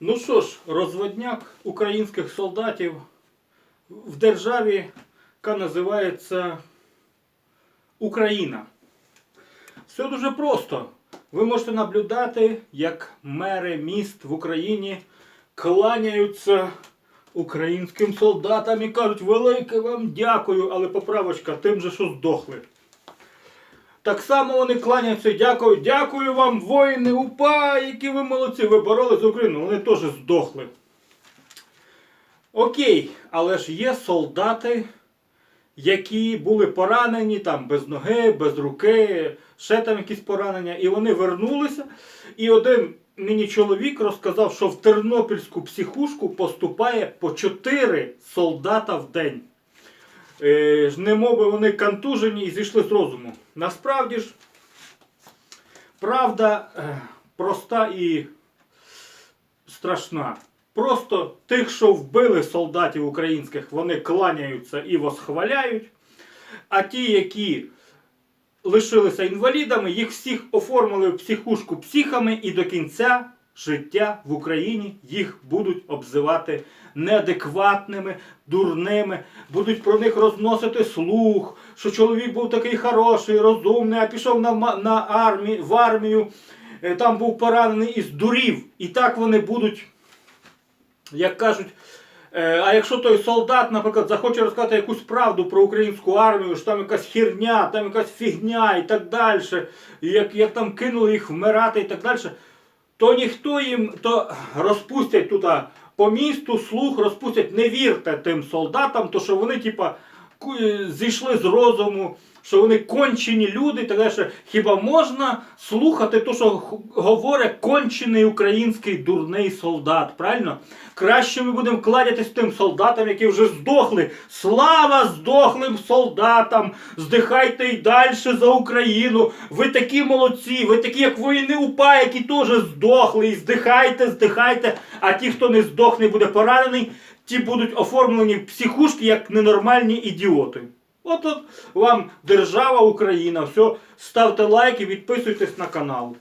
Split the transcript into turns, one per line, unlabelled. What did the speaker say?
Ну що ж, розводняк українських солдатів в державі, яка називається Україна. Все дуже просто. Ви можете наблюдати, як мери міст в Україні кланяються українським солдатам і кажуть, велике вам дякую, але поправочка тим же, що здохли. Так само вони кланяються і дякують. Дякую вам, воїни УПА, які ви молодці, ви боролись за Україну, вони теж здохли. Окей, але ж є солдати, які були поранені там без ноги, без руки, ще там якісь поранення, і вони вернулися. І один мені чоловік розказав, що в Тернопільську психушку поступає по 4 солдата в день. Е, ж вони контужені і зійшли з розуму. Насправді ж, правда е, проста і страшна. Просто тих, що вбили солдатів українських, вони кланяються і восхваляють. А ті, які лишилися інвалідами, їх всіх оформили в психушку психами і до кінця життя в Україні їх будуть обзивати неадекватними, дурними, будуть про них розносити слух, що чоловік був такий хороший, розумний, а пішов на, на армі, в армію, е, там був поранений і здурів. І так вони будуть як кажуть, е, а якщо той солдат, наприклад, захоче розказати якусь правду про українську армію, що там якась херня, там якась фігня і так далі, як, як там кинули їх вмирати і так далі, то ніхто їм то розпустять тут по місту слух, розпустять, не вірте тим солдатам, то що вони, типа, зійшли з розуму, що вони кончені люди, і так далі. Хіба можна слухати те, що говорить кончений український дурний солдат? Правильно? Краще ми будемо кланятись тим солдатам, які вже здохли. Слава здохлим солдатам! Здихайте й далі за Україну. Ви такі молодці, ви такі, як воїни УПА, які теж здохли. І здихайте, здихайте. А ті, хто не здохне, буде поранений, ті будуть оформлені психушки як ненормальні ідіоти. От вам держава Україна. Все, ставте лайки, підписуйтесь на канал.